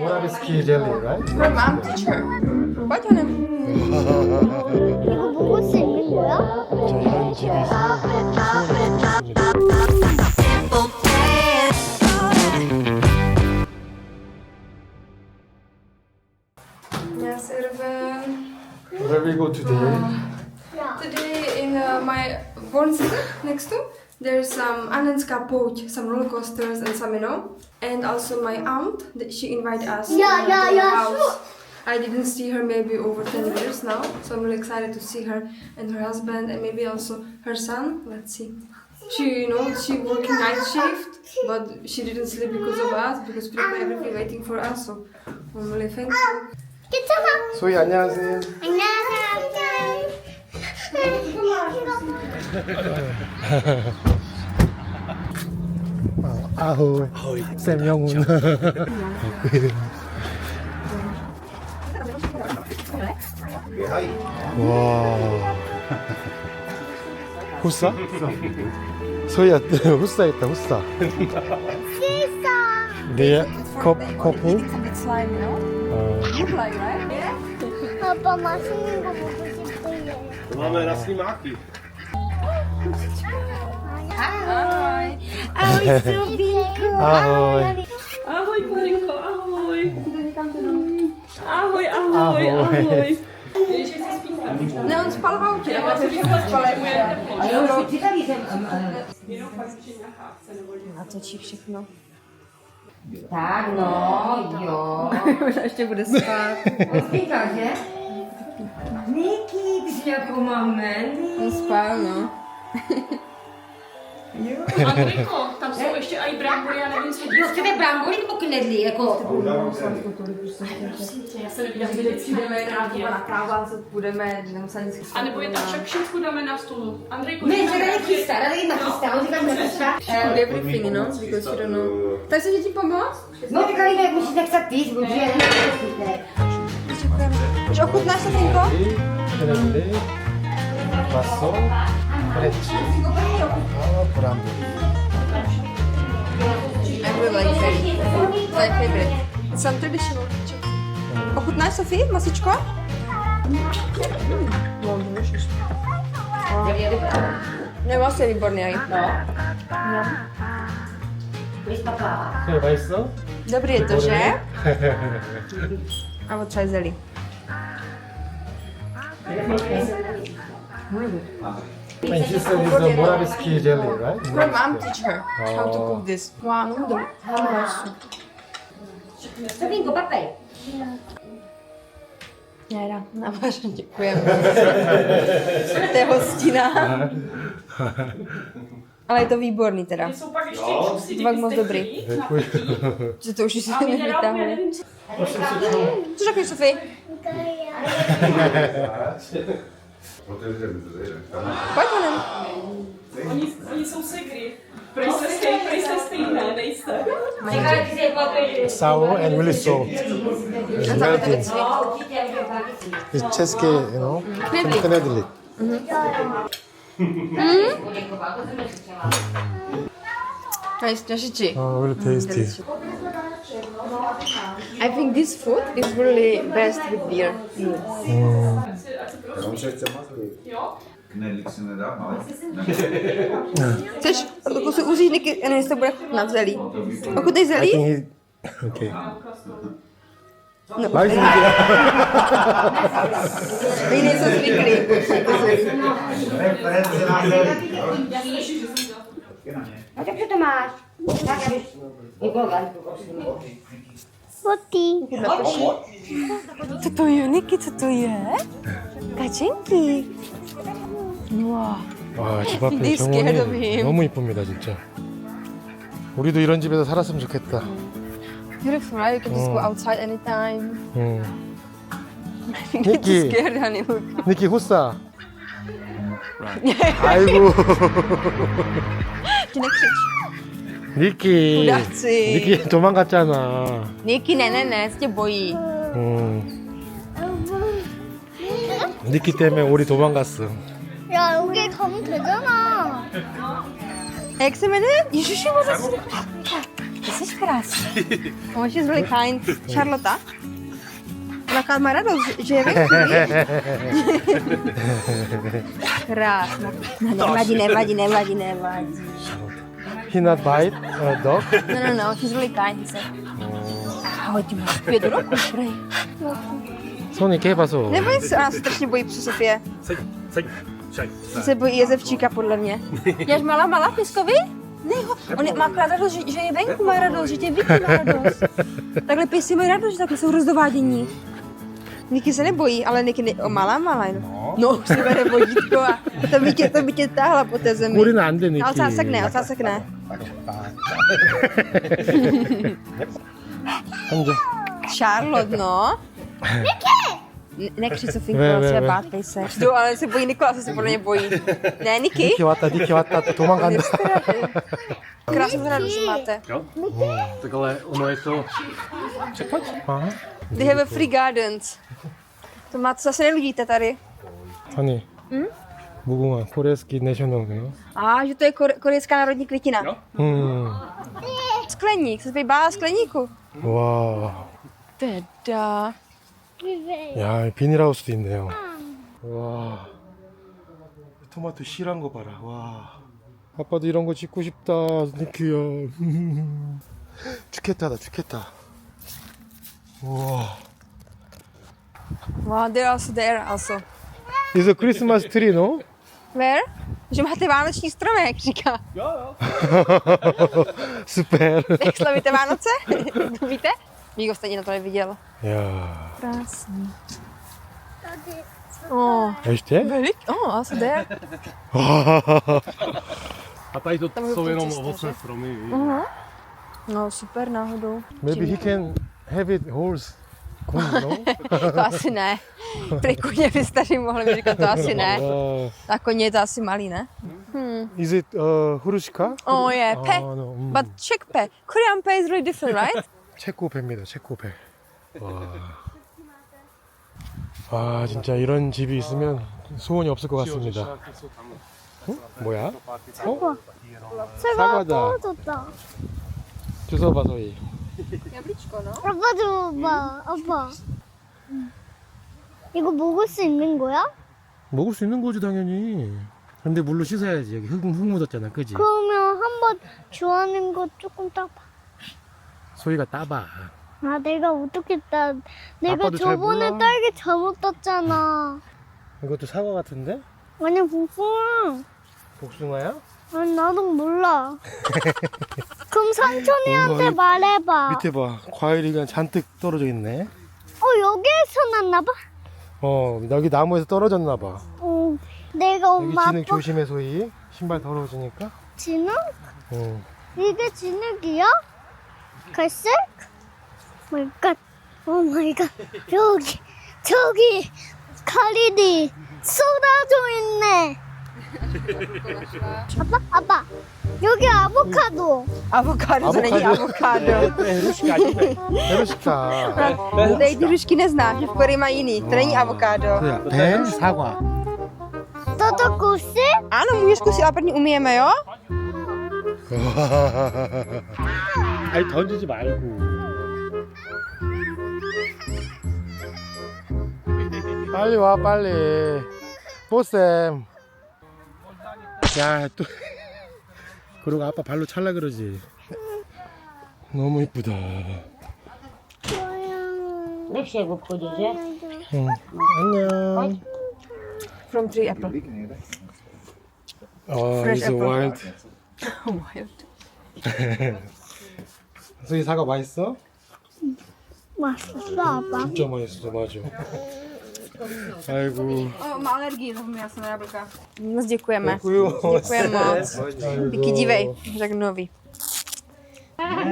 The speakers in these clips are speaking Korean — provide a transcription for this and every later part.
Moravinsky Delhi, right? Her mom teacher. What your name? some Ananska Poach, some roller coasters and some you know, and also my aunt. that She invited us Yeah, uh, yeah, to her yeah, house. sure. I didn't see her maybe over 10 years now, so I'm really excited to see her and her husband and maybe also her son. Let's see. She, you know, she working night shift, but she didn't sleep because of us, because people everything waiting for us. So I'm really thankful. 괜찮아. 소희 안녕하세요. 안녕하세요. 아, 아우, 쌤 영훈. 와. 후싸? 소희야, 후싸 있다, 후싸. 네, 컵, 커플? 어. 아빠 맛있는 거 먹고 싶어요. Hi. 아이 수빈크. 아호 Ahoj. Ahoj, Słowinku. Ahoj. Ahoj, Marynko, ahoj. Ahoj, ahoj, ahoj. No on spalował cię, ja też się podpalę. Ale on rodzicami ze mną. A co ci krzyknął? Tak, no, jo. Wreszcie będę spać. No, Odpikał się? Niki, gdzie jako mamy? Spał, no. Jo. Tam jsou ještě i brambory, já nevím, co Jo, chcete brambory nebo knedlí, jako? Prosím tě, já se nevím, jak Když přijdeme na Co? budeme, nemusíme nic chystat. A nebo je tam však Co? dáme na stůl. Andrejko, ne, že dáme chystá, dáme jim chystá, on říká, se chystá. Everything, no, because you don't know. Tak se tím pomoct? No, tak ale musíte chcet ty, protože já nevím, Děkujeme. Už ochutnáš se, Tinko? Paso. Sam traditional kitchen. Mm. Oh, Sofie, masichko? Mm. Mm. Mm. Oh, delicious. Mm. Oh. Ne, vlastně výborný, No. Mm. Dobrý je to, že? A vod čaj zelí. Mm. And she said it's a Morawiecki jelly, right? Her mom teach her how to cook this. Wow, no, dobrý. Sofinko, papej. Jera, na vaše děkujeme. to je hostina. Ale je to výborný teda. Jsou pak ještě čupsi, Fakt moc dobrý. Děkuji. Že to už si nevytáhne. Co řekneš, Sofie? Oni, oni jsou segry. Jste nejste? Sour and really sour. It's melting. It's česky, you know, from Hmm. Guys, Jashichi. Oh, really tasty. I think this food is really best with beer. Mm. co prosím. Jenom chce. Jo? Knedlík si nedá, ale... Chceš, kusy uřížníky, než se bude na zelí. Ochutnej zelí? Okay. No, Máš zelí? My nejsou zvyklí. No takže to máš. Tak, abych... Děkuji, 포티. Co to je, Niky, co to je? Kačenky. Wow. 와, 집 앞에 This scared of 정원이 him. 너무 이쁩니다, 진짜. 우리도 이런 집에서 살았으면 좋겠다. Beautiful, right? You can just go outside anytime. 응. Get Nicky. scared, honey. Look. 니키 호싸. 아이고. Ti nekřič. 니키. 니키 도망갔잖아. 니키 때문에 우리 도망갔어. 야 여기 가면 되잖아. Oh, she's really kind. He not bite a dog? No, no, no, he's really kind. He said, oh. a hodí mu zpět do roku, prej. Sony, keba pasou? Nebo se nás strašně bojí při Sofie. Seď, seď, seď. Se bojí jezevčíka, podle mě. Jáš malá, malá pěskovi? Ne, on má radost, že, že je venku, má radost, že tě vidí, má radost. Takhle pěsi mají radost, že takhle jsou rozdovádění. Niky se nebojí, ale Niky ne... o malá malá jenom. No. no, už se bere vodítko a to by tě, to by tě táhla po té zemi. Kudy nám jde, Niky. Ocásek ne, ocásek ne. Tak, tak, tak. Charlotte, no. Niky! Ne, ne Sofinko, no, třeba bátej se. Jdu, ale se bojí Nikola, se podle mě bojí. Ne, Niky? Díky, vata, díky, vata, to tu mám ganda. Krásnou hradu, že máte. Jo? Tak ale ono je to... Přepad? They have a free gardens. To máte, zase neludíte tady. 아니. 무궁화 코레스키 내셔널이요. A, že to je kore, korejská národní květina. Jo. 음. Skleník, se tady bála skleníku. 와. Teda. 야, 비닐하우스도 있네요. 와. 토마토 실한 거 봐라. 와. 아빠도 이런 거 짓고 싶다. 니키야. 축했다다, 축했다. 우와. Wow, they're also there also. Is a Christmas tree, no? Where? Že máte vánoční stromek, říká. Super. Jak slavíte Vánoce? víte? Nikdo stejně na to neviděl. 야. Krásný. Oh, ještě? velik? Oh, also there. A tady to Tam je jsou jenom ovocné stromy. víš? No, super náhodou. Maybe he can have it horse. 군, no? To asi ne. Prý koně by tady mohli mi říkat, to asi ne. Uh, A koně je to asi malý, ne? is it uh, 후르시카? Oh, yeah, 아, pe. no, 음. But Czech pe. Korean pe is really different, right? 체코 배입니다. 체코 배. 와. 아 진짜 이런 집이 있으면 소원이 없을 것 같습니다. 응? 뭐야? 어? 사과다. 떨어졌다. 주워봐 소희. No. 아빠 줘봐, 아빠. 이거 먹을 수 있는 거야? 먹을 수 있는 거지 당연히. 근데 물로 씻어야지 여기 흙, 흙 묻었잖아, 그지? 그러면 한번 좋아하는 거 조금 따봐. 소희가 따봐. 아, 내가 어떻게 따? 내가 아빠도 잘 저번에 몰라. 딸기 잘못 땄잖아. 이것도 사과 같은데? 아니, 복숭아. 복숭아야? 아니, 나도 몰라. 그럼 삼촌이한테 이- 말해봐. 밑에 봐. 과일이 그냥 잔뜩 떨어져 있네. 어, 여기에서 났나봐. 어 여기 나무에서 떨어졌나 봐. 어, 내가 여기 엄마 진흙 아빠 조심해 소희. 신발 더러워지니까. 진흙? 응. 이게 진흙이야? 갈색? 마이갓. 오 마이 갓. 여기, 저기, 가리디 쏟아져 있네. 아빠, 아빠. 여기 아보카도. To není avokádo. to je hruška. hruška. Tady ty hrušky neznáš, že v Koreji mají jiný. To není avokádo. 배 사과. toto kusy? Ano, můžeš zkusit, ale první umíjeme, jo? 아니 던지지 말고. 빨리 와 빨리. 보쌤. 야 또. 그러고 아빠 발로 찰라 그러지. 너무 이쁘다. V obchodě, že? 응. 안녕. From tree apple. 어, Fresh apple. wild. 수희 사과 맛있어? 맛있어, 아빠. 진짜 맛있어, 맞아. Má alergii na jasné jablka. Moc děkujeme. Děkujeme moc. Díky, dívej, žagnový.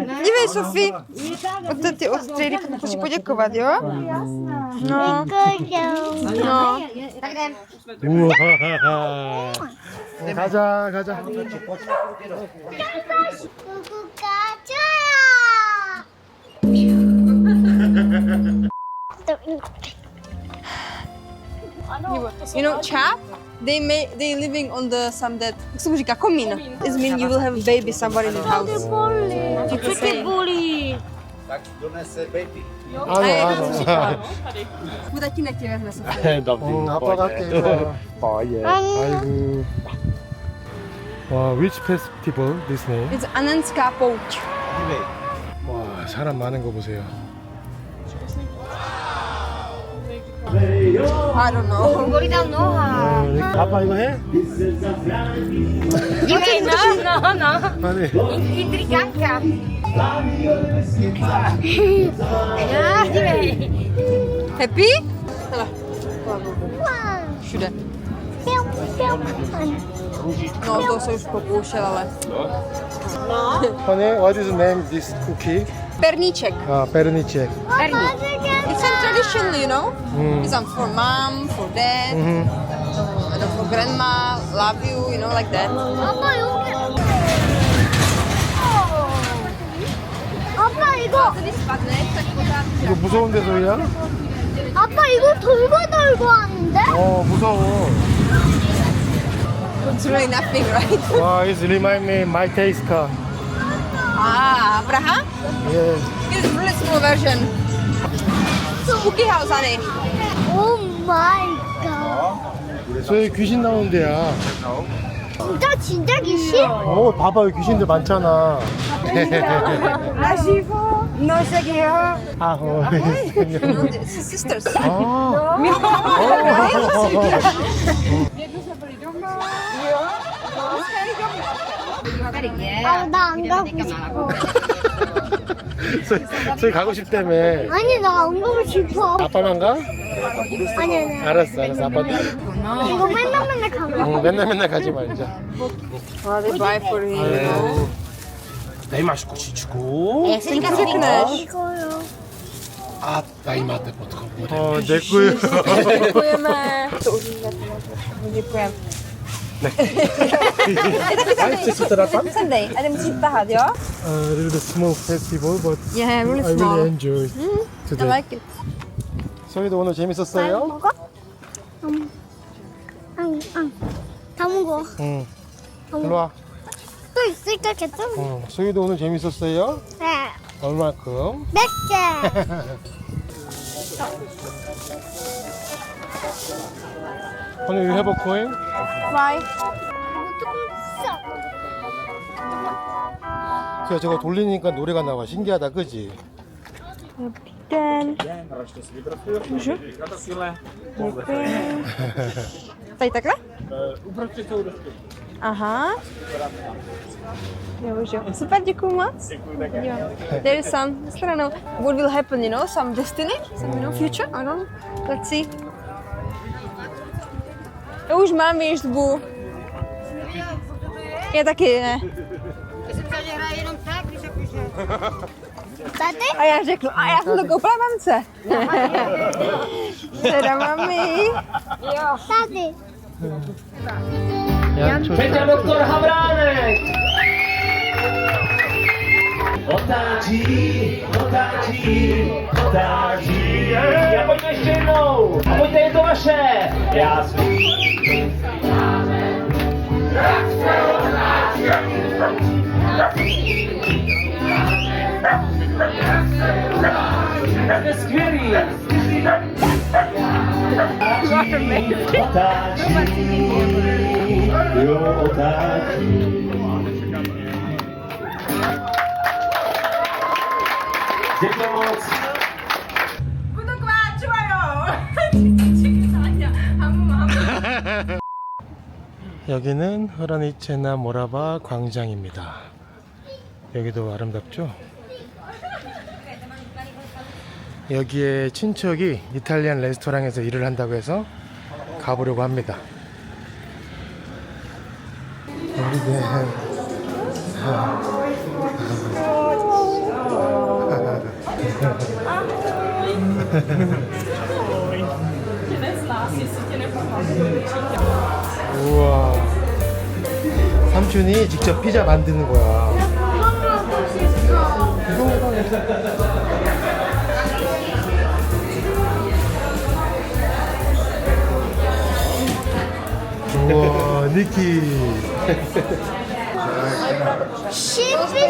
Dívej, Sofie, to ty ostřeji, tak musí poděkovat, jo? No. No. Tak jdem. You know, chap. They may they living on the some that jak se mu říká komín. It mean you will have a baby somebody in the house. 어떻게 볼이? Tak donese baby. 아노 아노. Tvůj tatínek tě vezme se. 응, 아빠가 할게 이거. 아이고. 와, which festival this name? It's Anenská pouť. 와, 사람 많은 거 보세요. I don't know. 어, 여기- 아빠 이거 해? 이게 나나나 아니. 인트리강가. 야, 이래. Happy? Hele, všude. No, to se už pokoušel, ale... Honey, what is the name this cookie? Perníček. 아, 베르니체. It's a tradition, you know? 음. It's um, for mom, for dad, 음. and then for grandma, love you, you know, like that. 아빠 여기. 아빠 이거 이거 무서운데 소희야? 아빠 이거 돌고 돌고 하는데? 어, 무서워. It's really nothing, right? 와, it remind me my taste car. Ah, Praha? Yes. It's really small version. Spooky house, honey. 오 마이 갓. 소희 귀신 나오는 데야. 진짜 진짜 귀신? 어, 봐봐, 여기 귀신들 많잖아. No sé qué es. 아, 어. Sisters. 아. 아, 나 안 가고 싶어. 소희, 소희 가고 싶다며. 아니, 나안 가고 싶어. 아빠만 가? 아니, 아니. 알았어, 알았어. 아빠. 이거 맨날 맨날 가고. 응, 맨날 맨날 가지 말자. They buy for you. Jak si to řekneš? 이거요. A tady máte podkovu. 어, 내 거요. Děkujeme. To už Děkujeme. Chci si teda tam? Sem dej, a nemusíš tahat, jo? A little bit small festival, but Yeah, really I really small. enjoy I today. like it. 소희도 오늘 재밌었어요? 먹어? 응. 응, 응. 다 먹어. 응. 일로 와. 또 있을까, 개좀? 응. 소희도 오늘 재밌었어요? 네. 얼마큼? 몇 개? 오늘 you have a coin? 써. 소희야 저거 돌리니까 노래가 나와. 신기하다, 그지? Den. Můžu? Tady takhle? Aha. Jo, už jo. Super, děkuju moc. Jo. There is some stranou. What will happen, you know? Some destiny? Some, you know, future? I don't know. Let's see. Os mamis de Bu. É daqui, né? Tá ai, tá A já řeknu, a já jsem to koupila mamce. Teda mami. Jo. Tati. Petr doktor Havránek! Otáčí, otáčí, otáčí. A pojďte, je to vaše. Já. Děkuji moc. 여기는 허라니체나 모라바 광장입니다. 여기도 아름답죠? 여기에 친척이 이탈리안 레스토랑에서 일을 한다고 해서 가보려고 합니다. 우와. 삼촌이 직접 피자 만드는 거야. Niki. Šipici.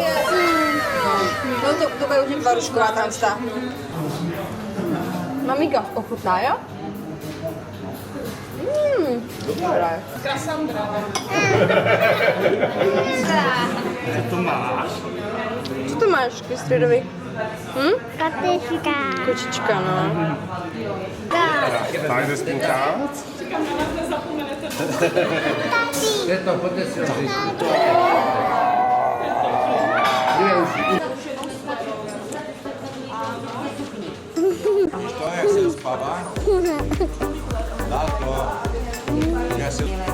No to, to bude už tvarušková tam stá. Mamika, ochutná, jo? Hum. Krasandra. Čo to máš? Co to máš ke středovi? Hm? Kočička. Kočička, no. Takže spoutávat? Čekám, že nás nezapomenete. Tati. Je to, pojďte si rozjít. Что, jak se uspává? 好，谢谢。